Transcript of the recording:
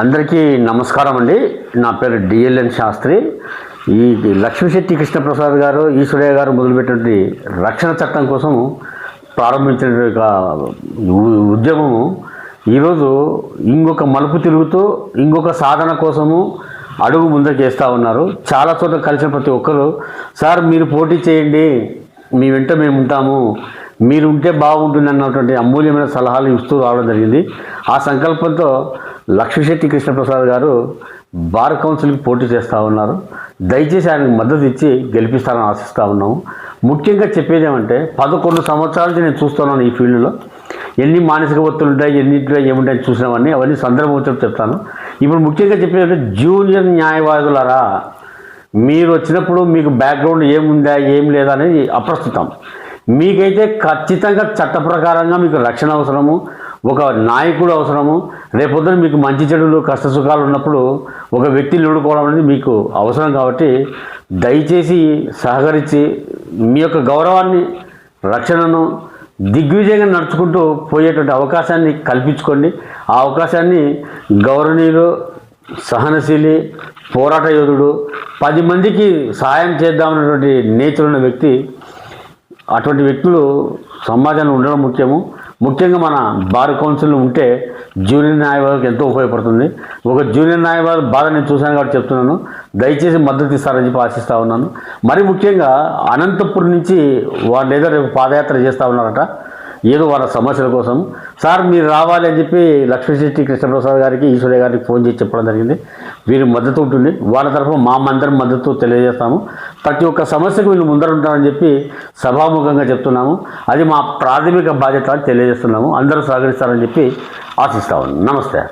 అందరికీ నమస్కారం అండి. నా పేరు డిఎల్ఎన్ శాస్త్రి. ఈ లక్ష్మీశెట్టి కృష్ణప్రసాద్ గారు ఈశ్వరయ్య గారు మొదలుపెట్టినటువంటి రక్షణ చట్టం కోసం ప్రారంభించిన ఒక ఉద్యమము. ఈరోజు ఇంకొక మలుపు తిరుగుతూ ఇంకొక సాధన కోసము అడుగు ముందకేస్తూ ఉన్నారు. చాలా చోట్ల కలిసిన ప్రతి ఒక్కరు సార్ మీరు పోటీ చేయండి. మీ వెంట మేము ఉంటాము. మీరు ఉంటే బాగుంటుంది అన్నటువంటి అమూల్యమైన సలహాలు ఇస్తూ రావడం జరిగింది. ఆ సంకల్పంతో లక్ష్మిశెట్టి కృష్ణప్రసాద్ గారు బార్ కౌన్సిల్కి పోటీ చేస్తూ ఉన్నారు. దయచేసి ఆయనకు మద్దతు ఇచ్చి గెలిపిస్తారని ఆశిస్తూ ఉన్నాము. ముఖ్యంగా చెప్పేది ఏమంటే పదకొండు సంవత్సరాల నుంచి నేను చూస్తున్నాను ఈ ఫీల్డ్లో. ఎన్ని మానసిక ఒత్తులు ఉంటాయి ఎన్నింటిలో ఏముంటాయని చూసినవన్నీ అవన్నీ సందర్భం వచ్చి చెప్తాను. ఇప్పుడు ముఖ్యంగా చెప్పేది అంటే జూనియర్ న్యాయవాదులరా మీరు వచ్చినప్పుడు మీకు బ్యాక్గ్రౌండ్ ఏముందా ఏం లేదా అనేది అప్రస్తుతం. మీకైతే ఖచ్చితంగా చట్ట ప్రకారంగా మీకు రక్షణ అవసరము. ఒక నాయకుడు అవసరము. రేపొద్దున మీకు మంచి చెడులు కష్ట సుఖాలు ఉన్నప్పుడు ఒక వ్యక్తిని ఎదుర్కోవడం అనేది మీకు అవసరం కాబట్టి దయచేసి సహకరించి మీ యొక్క గౌరవాన్ని రక్షణను దిగ్విజయంగా నడుచుకుంటూ పోయేటువంటి అవకాశాన్ని కల్పించుకోండి. ఆ అవకాశాన్ని గౌరవనీయులు సహనశీలి పోరాట యోధుడు పది మందికి సహాయం చేద్దామన్నటువంటి నేచర్ ఉన్న వ్యక్తి అటువంటి వ్యక్తులు సమాజంలో ఉండడం ముఖ్యము. ముఖ్యంగా మన బార్ కౌన్సిల్ ఉంటే జూనియర్ న్యాయవాదులకు ఎంతో ఉపయోగపడుతుంది. ఒక జూనియర్ న్యాయవాదు బాధ నేను చూశాను కాబట్టి చెప్తున్నాను. దయచేసి మద్దతు ఇస్తారని చెప్పి ఆశిస్తూ ఉన్నాను. మరి ముఖ్యంగా అనంతపురం నుంచి వాళ్ళు ఏదో రేపు పాదయాత్ర చేస్తూ ఉన్నారట. ఏదో వాళ్ళ సమస్యల కోసం. సార్ మీరు రావాలి అని చెప్పి లక్ష్మీశెట్టి కృష్ణప్రసాద్ గారికి ఈశ్వరయ్య గారికి ఫోన్ చేసి చెప్పడం జరిగింది. వీరి మద్దతు ఉంటుంది. వాళ్ళ తరఫున మా అందరం మద్దతు తెలియజేస్తాము. ప్రతి ఒక్క సమస్యకు వీళ్ళు ముందరుంటారని చెప్పి సభాముఖంగా చెప్తున్నాము. అది మా ప్రాథమిక బాధ్యత అని తెలియజేస్తున్నాము. అందరూ సహకరిస్తారని చెప్పి ఆశిస్తాము నమస్తే.